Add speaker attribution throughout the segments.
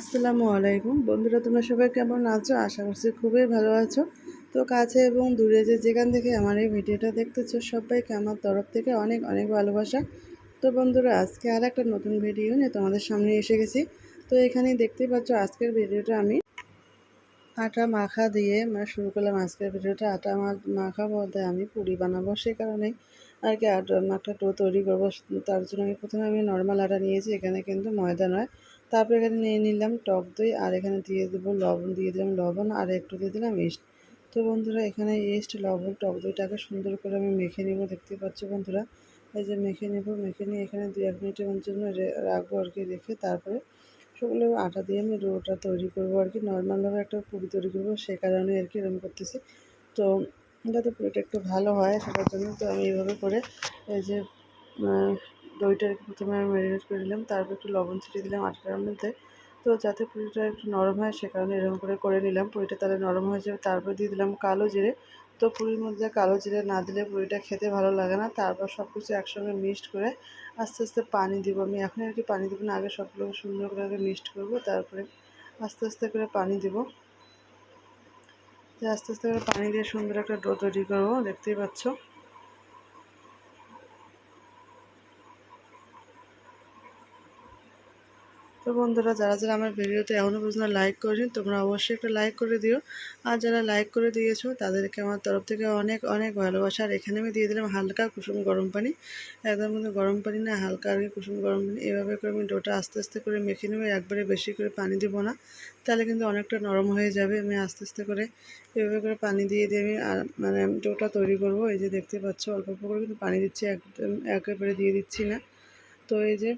Speaker 1: আসসালামু আলাইকুম। বন্ধুরা, তোমরা সবাই কেমন আছো? আশা করছি খুবই ভালো আছো। তো কাছে এবং দূরে যে যেখান থেকে আমার এই ভিডিওটা দেখতেছো, সবাইকে আমার তরফ থেকে অনেক অনেক ভালোবাসা। তো বন্ধুরা, আজকে আর একটা নতুন ভিডিও নিয়ে তোমাদের সামনে এসে গেছি। তো এখানেই দেখতেই পাচ্ছ আজকের ভিডিওটা আমি আটা মাখা দিয়ে মানে শুরু করলাম আজকের ভিডিওটা। আটা মাখা বলতে আমি পুরি বানাবো সে কারণে আর কি, আটা একটা ডো তৈরি করব। তার জন্য আমি প্রথমে আমি নর্মাল আটা নিয়েছি। এখানে কিন্তু ময়দা নয়। তারপরে এখানে নিয়ে নিলাম টক দই, আর এখানে দিয়ে দেবো লবণ, দিয়ে দিলাম লবণ, আর একটু দিয়ে দিলাম ইস্ট। তো বন্ধুরা, এখানে ইস্ট, লবণ, টক দইটাকে সুন্দর করে আমি মেখে নেব, দেখতে পাচ্ছ বন্ধুরা? এই যে মেখে নেব, মেখে নিয়ে এখানে দু এক মিনিটের জন্য রাখব আর কি, রেখে তারপরে সেগুলো আটা দিয়ে আমি রোটা তৈরি করব আর কি। নর্মালভাবে একটা পুরি তৈরি করব, সে কারণে আর কি এরকম করতেছি। তো যাতে পুরিটা একটু ভালো হয় সেটার জন্য তো আমি এইভাবে করে এই যে আহ, দইটা আর কি প্রথমে আমি ম্যারিনেট করে নিলাম তারপর একটু লবণ ছিটিয়ে দিলাম আটাটার মধ্যে। তো যাতে পুরিটা একটু নরম হয় সে কারণে এরকম করে করে নিলাম। পুরিটা তাহলে নরম হয়ে যাবে তারপর দিয়ে দিলাম কালো জিরে। তো পুরীর মধ্যে কালো জিরে না দিলে পুরিটা খেতে ভালো লাগে না তারপর সব কিছু একসঙ্গে মিক্সড করে আস্তে আস্তে পানি দিব। আমি এখন আর কি পানি দিব না আগে সবগুলো সুন্দর করে আগে মিক্সড করব তারপরে আস্তে আস্তে করে পানি দিব। আস্তে আস্তে করে পানি দিয়ে সুন্দর একটা ডো তৈরি করব দেখতেই পাচ্ছ। তো বন্ধুরা, যারা যারা আমার ভিডিওতে এখনও পর্যন্ত লাইক করেনি, তোমরা অবশ্যই একটা লাইক করে দিও। আর যারা লাইক করে দিয়েছ, তাদেরকে আমার তরফ থেকে অনেক অনেক ভালোবাসা। আর এখানে আমি দিয়ে দিলাম হালকা কুসুম গরম পানি। একদম কিন্তু গরম পানি না, হালকা আর কুসুম গরম পানি। এভাবে করে আমি ডোটা আস্তে আস্তে করে মেখে নেব। একবারে বেশি করে পানি দেবো না। তাহলে কিন্তু অনেকটা নরম হয়ে যাবে। আমি আস্তে আস্তে করে এভাবে করে পানি দিয়ে দিয়ে আমি আর মানে ডোটা তৈরি করব। এই যে দেখতে পাচ্ছ, অল্প অল্প করে কিন্তু পানি দিচ্ছি। একদম একেবারে দিয়ে দিচ্ছি না। তো এই যে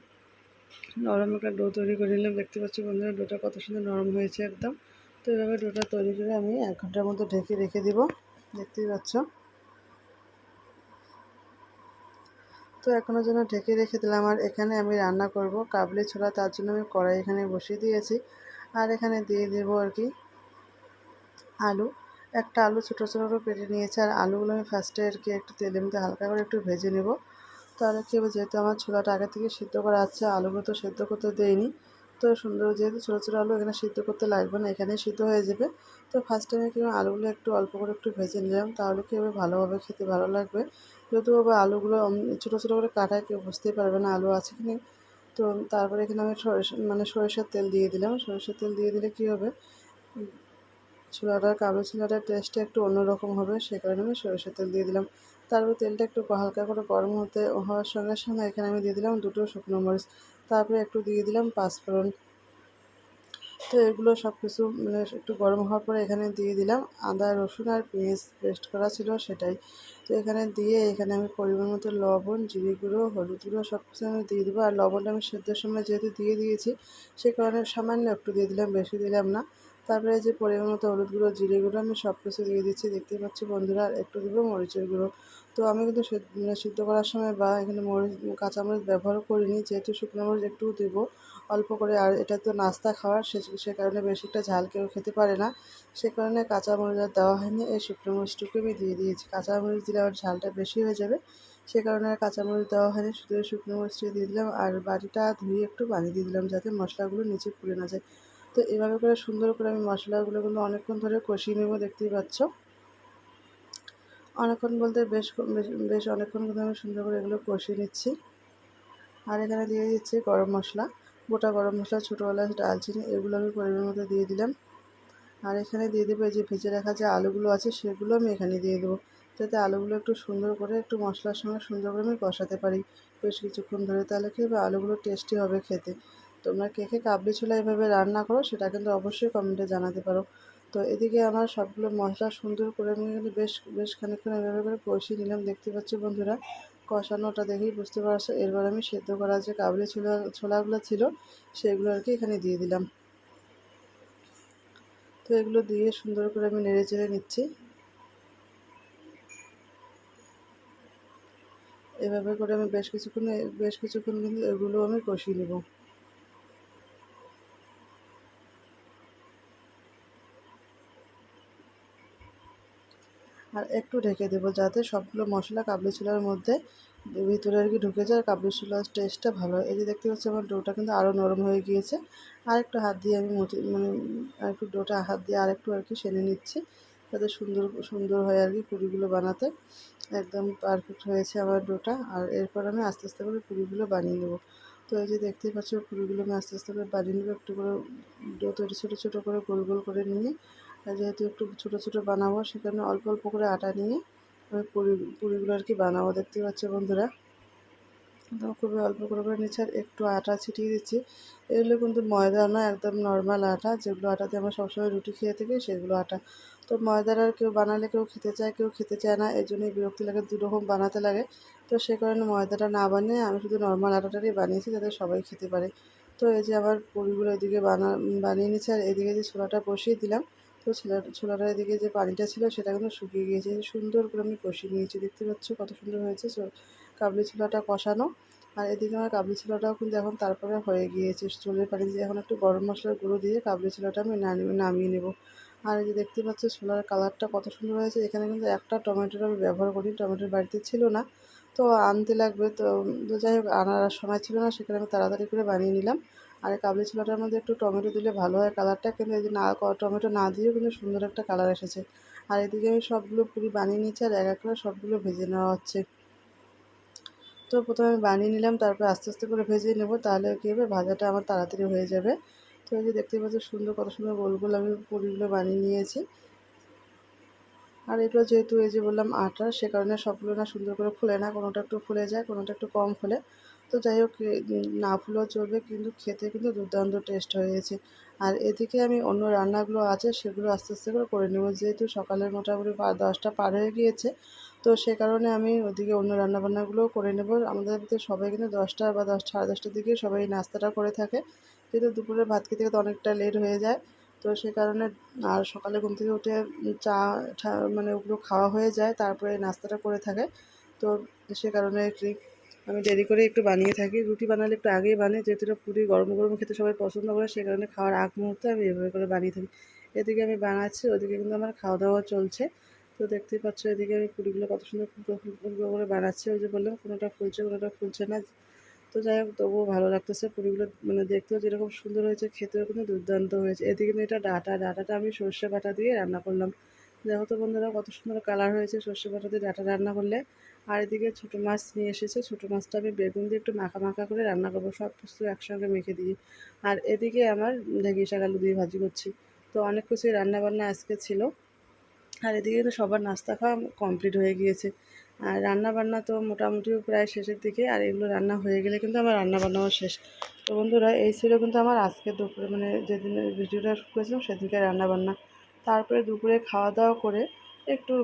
Speaker 1: নরম একটা ডো তৈরি করে নিলাম। দেখতে পাচ্ছি বন্ধুরা, ডোটা কত সুন্দর নরম হয়েছে একদম। তো এভাবে ডোটা তৈরি করে আমি এক ঘণ্টার মতো ঢেকে রেখে দিব। দেখতেই পাচ্ছ। তো এখনও যেন ঢেকে রেখে দিলাম। আর এখানে আমি রান্না করব কাবলি ছোলা, তার জন্য আমি কড়াই এখানে বসিয়ে দিয়েছি। আর এখানে দিয়ে দেব আর কি আলু। একটা আলু ছোটো ছোটো করে কেটে নিয়েছি। আর আলুগুলো আমি ফার্স্টে আর কি একটু তেলের মধ্যে হালকা করে একটু ভেজে নেব। তাহলে কী হবে? যেহেতু আমার ছোলাটা আগে থেকে সিদ্ধ করা আছে, আলুগুলো তো সিদ্ধ করতে দেয়নি তো সুন্দর যেহেতু ছোটো ছোটো আলু, এখানে সিদ্ধ করতে লাগবে না, এখানেই সিদ্ধ হয়ে যাবে। তো ফার্স্ট টাইমে কি আলুগুলো একটু অল্প করে একটু ভেজে নিলাম, তাহলে কী হবে? ভালোভাবে খেতে ভালো লাগবে। যেহেতু আবার আলুগুলো ছোটো ছোটো করে কাটায় কেউ বুঝতেই পারবে না আলু আছে কি তো তারপরে এখানে আমি সরিষা মানে সরিষার তেল দিয়ে দিলাম। সরিষার তেল দিয়ে দিলে কী হবে? ছোলাটার কাবলি ছোলাটার টেস্টটা একটু অন্যরকম হবে, সে কারণে আমি সরিষার তেল দিয়ে দিলাম। তারপর তেলটা একটু হালকা করে গরম হতে হওয়ার সঙ্গে সঙ্গে এখানে আমি দিয়ে দিলাম দুটো শুকনো মরিচ। তারপরে একটু দিয়ে দিলাম পাঁচফোড়ন। তো এগুলো সব কিছু মানে একটু গরম হওয়ার পরে এখানে দিয়ে দিলাম আদা, রসুন আর পেঁয়াজ পেস্ট করা ছিল সেটাই। তো এখানে দিয়ে এখানে আমি পরিমাণ মতো লবণ, জিরে গুঁড়ো, হলুদ গুঁড়ো সব কিছু আমি দিয়ে দেবো। আর লবণটা আমি সেদ্ধের সময় যেহেতু দিয়ে দিয়েছি, সে কারণে সামান্য একটু দিয়ে দিলাম, বেশি দিলাম না। তারপরে যে পরিমাণ মতো হলুদ গুঁড়ো, জিরে গুঁড়ো আমি সব কিছু দিয়ে দিচ্ছি। দেখতেই পাচ্ছি বন্ধুরা আর একটু দেবো মরিচের গুঁড়ো। তো আমি কিন্তু সেদ্ধ মানে সিদ্ধ করার সময় বা এখানে মরিচ, কাঁচামরিচ ব্যবহার করিনি, যেহেতু শুকনো মরিচ একটু দেবো অল্প করে। আর এটা তো নাস্তা খাওয়ার, সে সে কারণে বেশি একটা ঝাল কেউ খেতে পারে না। সে কারণে কাঁচা মরিচ আর দেওয়া হয়নি। এই শুকনো মরিচটুকু আমি দিয়ে দিয়েছি। কাঁচা মরিচ দিলে আমার ঝালটা বেশি হয়ে যাবে। সে কারণে আর কাঁচা মরিচ দেওয়া হয়নি। শুধু শুকনো মরিচটা দিয়ে দিলাম। আর বাটিটা ধুয়ে একটু পানি দিয়ে দিলাম যাতে মশলাগুলো নিচে পুড়ে না যায়। তো এভাবে করে সুন্দর করে আমি মশলাগুলো কিন্তু অনেকক্ষণ ধরে কষিয়ে নেব, দেখতেই পাচ্ছ। অনেকক্ষণ বলতে বেশ বেশ- অনেকক্ষণ কিন্তু আমি সুন্দর করে এগুলো কষিয়ে নিচ্ছি। আর এখানে দিয়ে দিচ্ছি গরম মশলা, গোটা গরম মশলা ছোটো এলাচ দালচিনি এগুলো আমি পরিমাণ মতো দিয়ে দিলাম। আর এখানে দিয়ে দেবো এই যে ভেজে রাখা যে আলুগুলো আছে, সেগুলো আমি এখানে দিয়ে দেবো। যাতে আলুগুলো একটু সুন্দর করে একটু মশলার সঙ্গে সুন্দর করে আমি কষাতে পারি। বেশ কিছুক্ষণ ধরে তাহলে কী হবে? আলুগুলো টেস্টি হবে খেতে। তোমরা কে কে কাবলি ছোলা এভাবে রান্না করো সেটা কিন্তু অবশ্যই কমেন্টে জানাতে পারো। তো এদিকে আমার সবগুলো মশলা সুন্দর করে আমি কিন্তু বেশ বেশ খানিকক্ষণ এভাবে করে কষিয়ে নিলাম। দেখতে পাচ্ছি বন্ধুরা, কষানোটা দেখেই বুঝতে পারছ। এরপর আমি সেদ্ধ করা যে কাবলি ছোলা, ছোলাগুলো ছিল সেগুলো আর কি এখানে দিয়ে দিলাম। তো এগুলো দিয়ে সুন্দর করে আমি নেড়ে চেড়ে নিচ্ছি। এভাবে করে আমি বেশ কিছুক্ষণ বেশ কিছুক্ষণ কিন্তু এগুলো আমি কষিয়ে নেব। আর একটু ঢেকে দেবো যাতে সবগুলো মশলা কাবলি ছোলার মধ্যে ভিতরে আর কি ঢুকে যায়, আর কাবলি ছোলার টেস্টটা ভালো এই যে দেখতে পাচ্ছি আমার ডোটা কিন্তু আরও নরম হয়ে গিয়েছে। আর একটু হাত দিয়ে আমি মুঠি মানে আর একটু ডোটা হাত দিয়ে আর একটু আর কি সেনে নিচ্ছি, যাতে সুন্দর সুন্দর হয় আর কি পুরিগুলো বানাতে। একদম পারফেক্ট হয়েছে আমার ডোটা। আর এরপর আমি আস্তে আস্তে করে পুরিগুলো বানিয়ে নেব। তো এই যে দেখতেই পাচ্ছ পুরিগুলো আমি আস্তে আস্তে করে বানিয়ে নেব, একটু করে ডো তৈরি ছোটো ছোটো করে গোল গোল করে নিয়ে যেহেতু একটু ছোটো ছোটো বানাবো, সেখানে অল্প অল্প করে আটা নিয়ে আমি পুরি, পুরিগুলো আর কি বানাবো। দেখতে পাচ্ছ বন্ধুরা? তো খুবই অল্প করে করে নিচ্ছি আর একটু আটা ছিটিয়ে দিচ্ছি। এগুলো কিন্তু ময়দা না, একদম নর্মাল আটা। যেগুলো আটাতে আমরা সবসময় রুটি খেয়ে থাকি, সেগুলো আটা। তো ময়দার আর কেউ বানালে কেউ খেতে চায়, কেউ খেতে চায় না। এই জন্যই বিরক্তি লাগে, দুরকম বানাতে লাগে। তো সে কারণে ময়দাটা না বানিয়ে আমি শুধু নর্মাল আটাটারই বানিয়েছি, যাতে সবাই খেতে পারে। তো এই যে আবার পুরিগুলো এদিকে বানা, বানিয়ে নিচ্ছি আর এদিকে যে ছোলাটা বসিয়ে দিলাম তো ছোলা ছোলাটার এদিকে যে পানিটা ছিল সেটা কিন্তু শুকিয়ে গিয়েছে। সুন্দর করে আমি কষিয়ে নিয়েছি, দেখতে পাচ্ছ কত সুন্দর হয়েছে। কাবলি ছোলাটা কষানো। আর এদিকে আমার কাবলি ছোলাটাও কিন্তু এখন তারপরে হয়ে গিয়েছে। চুলের পানি দিয়ে এখন একটু গরম মশলার গুঁড়ো দিয়ে কাবলি ছোলাটা আমি নামিয়ে নেব। আর এই যে দেখতে পাচ্ছ ছোলার কালারটা কত সুন্দর হয়েছে। এখানে কিন্তু একটা টমেটোর আমি ব্যবহার করি টমেটোর বাড়িতে ছিল না। তো আনতে লাগবে। তো যাই হোক, আনার সময় ছিল না, সেখানে আমি তাড়াতাড়ি করে বানিয়ে নিলাম। আর কাবলি ছোলাটার মধ্যে একটু টমেটো দিলে ভালো হয় কালারটা, কিন্তু এই যে না টমেটো না দিয়েও কিন্তু সুন্দর একটা কালার এসেছে। আর এদিকে আমি সবগুলো পুরি বানিয়ে নিচ্ছি আর এক এক করে সবগুলো ভেজে নেওয়া হচ্ছে। তো প্রথমে আমি বানিয়ে নিলাম, তারপর আস্তে আস্তে করে ভেজে নেব, তাহলে কী হবে, ভাজাটা আমার তাড়াতাড়ি হয়ে যাবে। তো এই যে দেখতে পাচ্ছি, সুন্দর কত সুন্দর গোল গোল আমি পুরিগুলো বানিয়ে নিয়েছি। আর এগুলো যেহেতু এই যে বললাম আটা সে কারণে সবগুলো না সুন্দর করে ফুলে না, কোনোটা একটু ফুলে যায়, কোনোটা একটু কম ফুলে। তো যাই হোক না ফুলেও চলবে। কিন্তু খেতে কিন্তু দুর্দান্ত টেস্ট হয়েছে আর এদিকে আমি অন্য রান্নাগুলো আছে, সেগুলো আস্তে আস্তে করে করে নেব। যেহেতু সকালের মোটামুটি দশটা পার হয়ে গিয়েছে, তো সে কারণে আমি ওদিকে অন্য রান্নাবান্নাগুলোও করে নেব। আমাদের বাড়িতে সবাই কিন্তু দশটা বা দশ, সাড়ে দশটার দিকে সবাই নাস্তাটা করে থাকে। কিন্তু দুপুরে ভাত খেতে খেতে অনেকটা লেট হয়ে যায়। তো সে কারণে, আর সকালে ঘুম থেকে উঠে চা মানে ওগুলো খাওয়া হয়ে যায়, তারপরে নাস্তাটা করে থাকে। তো সে কারণে আমি দেরি করে একটু বানিয়ে থাকি। রুটি বানালে একটু আগেই বানাই যেহেতু পুরি গরম গরম খেতে সবাই পছন্দ করে সে কারণে খাওয়ার আগ মুহূর্তে আমি এভাবে করে বানিয়ে থাকি। এদিকে আমি বানাচ্ছি, ওদিকে কিন্তু আমার খাওয়া দাওয়া চলছে। তো দেখতেই পাচ্ছ এদিকে আমি পুরিগুলো কত সুন্দর ফুলকো ফুলকো করে বানাচ্ছি। ওই যে বললাম, কোনোটা ফুলছে কোনোটা ফুলছে না। তো যাই হোক, তবুও ভালো লাগতেছে পুরিগুলো। মানে দেখতেও যেরকম সুন্দর হয়েছে, খেতেও কিন্তু দুর্দান্ত হয়েছে। এদিকে কিন্তু এটা ডাটা। ডাটাটা আমি সর্ষে বাটা দিয়ে রান্না করলাম। দেখো তো বন্ধুরা, কত সুন্দর কালার হয়েছে সর্ষে বাটা দিয়ে ডাটা রান্না করলে। আর এদিকে ছোটো মাছ নিয়ে এসেছে। ছোটো মাছটা আমি বেগুন দিয়ে একটু মাখা মাখা করে রান্না করব। সব কিছু একসঙ্গে মেখে দিয়ে আর এদিকে আমার ঢেঁকি শাক আলু দিয়ে ভাজি করছি। তো অনেক কিছুই রান্নাবান্না আজকে ছিল। আর এদিকে তো সবার নাস্তা খাওয়া কমপ্লিট হয়ে গিয়েছে। আর রান্নাবান্না তো মোটামুটি প্রায় শেষের দিকে। আর এগুলো রান্না হয়ে গেলে কিন্তু আমার রান্না বান্নাও শেষ। তো বন্ধুরা, এই ছিল কিন্তু আমার আজকে দুপুরে মানে যেদিন ভিডিওটা করেছিলাম সেদিনকে রান্নাবান্না। তারপরে দুপুরে খাওয়া দাওয়া করে একটু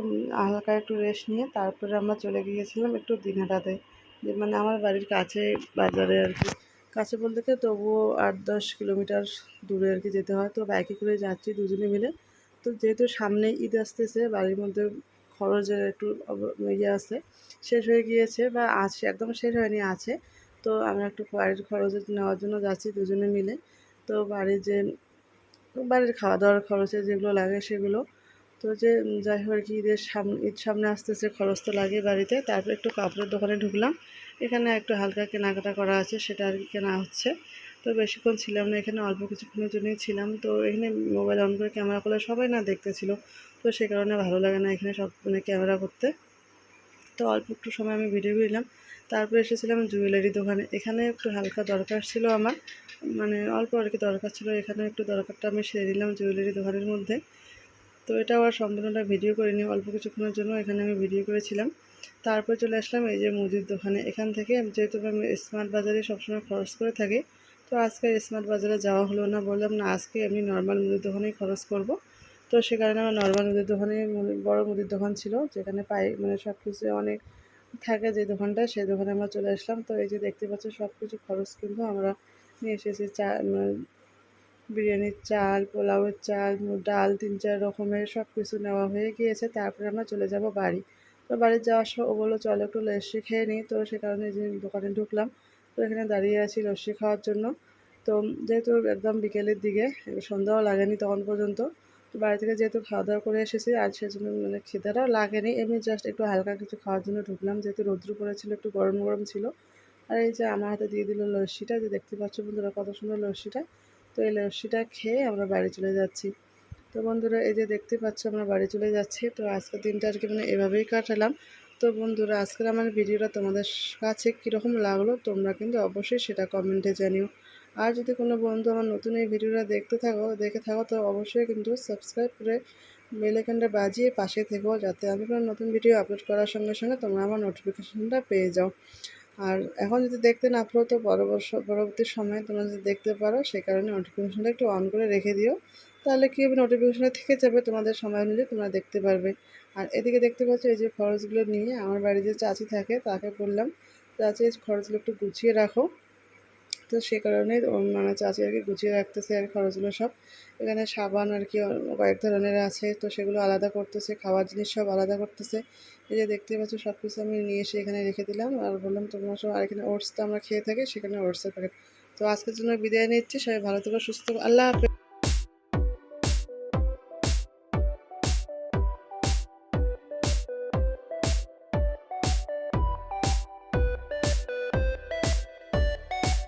Speaker 1: হালকা একটু রেস্ট নিয়ে তারপরে আমরা চলে গিয়েছিলাম একটু দিনহাটাতে। যে মানে আমার বাড়ির কাছে বাজারে আর কি। কাছে বলতে কি তবুও আট দশ কিলোমিটার দূরে আর কি যেতে হয়। তো বাইকে করে যাচ্ছি দুজনে মিলে। তো যেহেতু সামনে ঈদ আসতেছে, বাড়ির মধ্যে খরচের একটু ইয়ে আছে, শেষ হয়ে গিয়েছে বা আছে, একদম শেষ হয়নি, আছে। তো আমরা একটু বাড়ির খরচ নেওয়ার জন্য যাচ্ছি দুজনে মিলে। তো বাড়ির যে, বাড়ির খাওয়া দাওয়ার খরচে যেগুলো লাগে সেগুলো তো যে যাই হোক কি, ঈদের সামনে ঈদ সামনে আসতে আসতেছে, খরচ তো লাগে বাড়িতে। তারপর একটু কাপড়ের দোকানে ঢুকলাম। এখানে একটু হালকা কেনাকাটা করা আছে, সেটা আর কি কেনা হচ্ছে। তো বেশিক্ষণ ছিলাম না, এখানে অল্প কিছুক্ষণের জন্যই ছিলাম। তো এখানে মোবাইল অন করে ক্যামেরা করলে সবাই না দেখতেছিল। তো সে কারণে ভালো লাগে না এখানে সব মানে ক্যামেরা করতে। তো অল্প একটু সময় আমি ভিডিও করলাম তারপরে এসেছিলাম জুয়েলারি দোকানে। এখানে একটু হালকা দরকার ছিল আমার। মানে অল্প আর কি দরকার ছিল। এখানে একটু দরকারটা আমি সেরে দিলাম জুয়েলারি দোকানের মধ্যে। তো এটা আবার সম্পূর্ণটা ভিডিও করিনি, অল্প কিছুক্ষণের জন্য এখানে আমি ভিডিও করেছিলাম। তারপর চলে আসলাম এই যে মুদির দোকানে। এখান থেকে যেহেতু আমি স্মার্ট বাজারে সবসময় খরচ করে থাকি, তো আজকে স্মার্ট বাজারে যাওয়া হলো না। বললাম, না, আজকে আমি নর্মাল মুদির দোকানেই খরচ করব। তো সে কারণে আমার নর্মাল মুদির দোকানে বড় মুদির দোকান ছিল, যেখানে পাই মানে সব কিছু অনেক থাকে যে দোকানটা, সেই দোকানে আমরা চলে আসলাম। তো এই যে দেখতে পাচ্ছি সব কিছু খরচ কিন্তু আমরা নিয়ে এসেছি। চা বিরিয়ানির চাল, পোলাওয়ের চাল ডাল, তিন চার রকমের সব কিছু নেওয়া হয়ে গিয়েছে। তারপরে আমরা চলে যাব বাড়ি। তো বাড়ি যাওয়ার সময় ও বলল, চলো একটু লস্যি খেয়ে নিই। তো সে কারণে যে দোকানে ঢুকলাম। তো এখানে দাঁড়িয়ে আছি লস্যি খাওয়ার জন্য। তো যেহেতু একদম বিকেলের দিকে, সন্ধ্যাও লাগেনি তখন পর্যন্ত। তো বাড়ি থেকে যেহেতু খাওয়া দাওয়া করে এসেছি, আর সেজন্য মানে খিদাটাও লাগেনি। এমনি জাস্ট একটু হালকা কিছু খাওয়ার জন্য ঢুকলাম। যেহেতু রৌদ্র পড়েছিল, একটু গরম গরম ছিল। আর এই যে আমার হাতে দিয়ে দিল লস্যিটা, যে দেখতে পাচ্ছ বন্ধুরা কত সুন্দর লস্যিটা। তো এই লস্যিটা খেয়ে আমরা বাড়ি চলে যাচ্ছি। তো বন্ধুরা, এই যে দেখতে পাচ্ছ আমরা বাড়ি চলে যাচ্ছি। তো আজকের দিনটা আর কি মানে এভাবেই কাটালাম। তো বন্ধুরা, আজকের আমার ভিডিওটা তোমাদের কাছে কীরকম লাগল তোমরা কিন্তু অবশ্যই সেটা কমেন্টে জানিও। আর যদি কোনো বন্ধু আমার নতুন এই ভিডিওটা দেখতে থাকো, দেখে থাকো, তো অবশ্যই কিন্তু সাবস্ক্রাইব করে বেলাইকানটা বাজিয়ে পাশে থেকো, যাতে আমি কোনো নতুন ভিডিও আপলোড করার সঙ্গে সঙ্গে তোমরা আমার নোটিফিকেশানটা পেয়ে যাও। আর এখন যদি দেখতে না পারো, তো পরবর্তী সময়ে তোমরা যদি দেখতে পারো, সে কারণে নোটিফিকেশনটা একটু অন করে রেখে দিও। তাহলে কী হবে? নোটিফিকেশানটা থেকে যাবে তোমাদের সময় অনুযায়ী তোমরা দেখতে পারবে। আর এদিকে দেখতে পাচ্ছ, এই যে খরচগুলো নিয়ে আমার বাড়ি যে চাচি থাকে, তাকে বললাম, চাচি খরচগুলো একটু গুছিয়ে রাখো। তো সে কারণে মানে চাচি আর কি গুছিয়ে রাখতেছে আর খরচগুলো সব। এখানে সাবান আর কি কয়েক ধরনের আছে, তো সেগুলো আলাদা করতেছে, খাওয়ার জিনিস সব আলাদা করতেছে। এই যে দেখতে পাচ্ছ সব কিছু আমি নিয়ে এসে এখানে রেখে দিলাম আর বললাম তোমার সব আর এখানে ওটস তো আমরা খেয়ে থাকি, সেখানে ওটসের প্যাকেট তো আজকের জন্য বিদায় নিচ্ছি, সবাই ভালো থেকো, সুস্থ আল্লাহ হাফেজ।